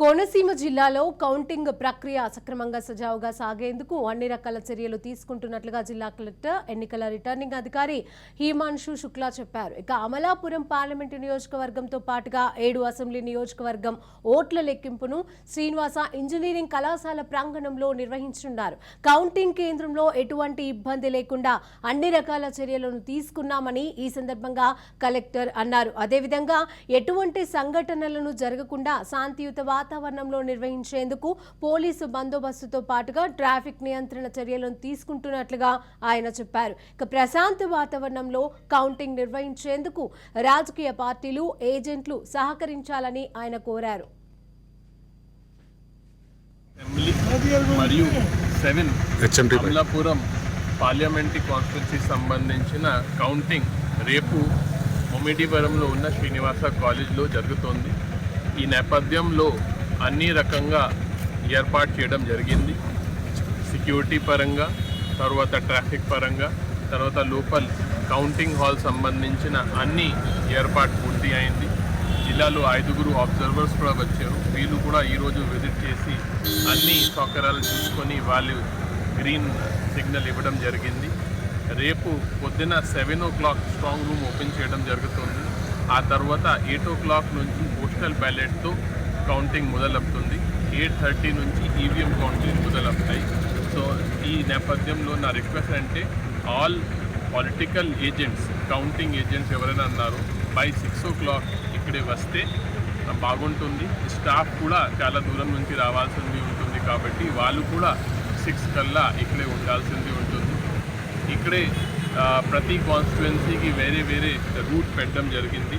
కోనసీమ జిల్లాలో కౌంటింగ్ ప్రక్రియ సక్రమంగా సజావుగా సాగేందుకు అన్ని రకాల చర్యలు తీసుకుంటున్నట్లుగా జిల్లా కలెక్టర్ ఎన్నికల రిటర్నింగ్ అధికారి హిమాన్షు శుక్లా చెప్పారు. ఇక అమలాపురం పార్లమెంటు నియోజకవర్గంతో పాటుగా ఏడు అసెంబ్లీ నియోజకవర్గం ఓట్ల లెక్కింపును శ్రీనివాస ఇంజనీరింగ్ కళాశాల ప్రాంగణంలో నిర్వహించనున్నారు. కౌంటింగ్ కేంద్రంలో ఎటువంటి ఇబ్బంది లేకుండా అన్ని రకాల చర్యలను తీసుకున్నామని ఈ సందర్భంగా కలెక్టర్ అన్నారు. అదేవిధంగా ఎటువంటి సంఘటనలను జరగకుండా శాంతియుత వాతావరణంలో నిర్వహించేందుకు పోలీసు బందోబస్తుతో పాటుగా ట్రాఫిక్ నియంత్రణ చర్యలను తీసుకుంటున్నట్లుగా ఆయన చెప్పారు. ఇక ప్రశాంత వాతావరణంలో కౌంటింగ్ నిర్వహించేందుకు రాజకీయ పార్టీలు ఏజెంట్లు సహకరించాలని ఆయన కోరారు. మరియు సెవెన్. అమలాపురం పార్లమెంటరీ కాన్స్టిట్యున్సీ సంబంధించిన కౌంటింగ్ రేపు ముమిడివరంలో ఉన్న శ్రీనివాస కాలేజ్లో జరుగుతోంది. ఈ నేపథ్యంలో అన్ని రకంగా ఏర్పాటు చేయడం జరిగింది. సెక్యూరిటీ పరంగా తర్వాత ట్రాఫిక్ పరంగా తర్వాత లోపల్ కౌంటింగ్ హాల్ సంబంధించిన అన్ని ఏర్పాటు పూర్తి అయింది. జిల్లాలో ఐదుగురు అబ్జర్వర్స్ కూడా వచ్చారు. వీళ్ళు కూడా ఈరోజు విజిట్ చేసి అన్ని సౌకర్యాలు చూసుకొని వాళ్ళు గ్రీన్ సిగ్నల్ ఇవ్వడం జరిగింది. రేపు పొద్దున seven o'clock strong room open చేయడం జరుగుతుంది. ఆ తర్వాత ఎయిట్ ఓ క్లాక్ నుంచి పోస్టల్ బ్యాలెట్తో కౌంటింగ్ మొదలవుతుంది. ఎయిట్ థర్టీ నుంచి ఈవీఎం కౌంటింగ్ మొదలవుతాయి. సో ఈ నేపథ్యంలో నా రిక్వెస్ట్ అంటే all political agents counting agents ఎవరైనా అన్నారు బై సిక్స్ ఓ క్లాక్ ఇక్కడే వస్తే బాగుంటుంది. స్టాఫ్ కూడా చాలా దూరం నుంచి రావాల్సింది ఉంటుంది కాబట్టి వాళ్ళు కూడా సిక్స్ కల్లా ఇక్కడే ఉండాల్సింది ఉంటుంది. ఇక్కడే ప్రతి కాన్స్టిట్యుయెన్సీకి వేరే వేరే రూట్ పెట్టడం జరిగింది.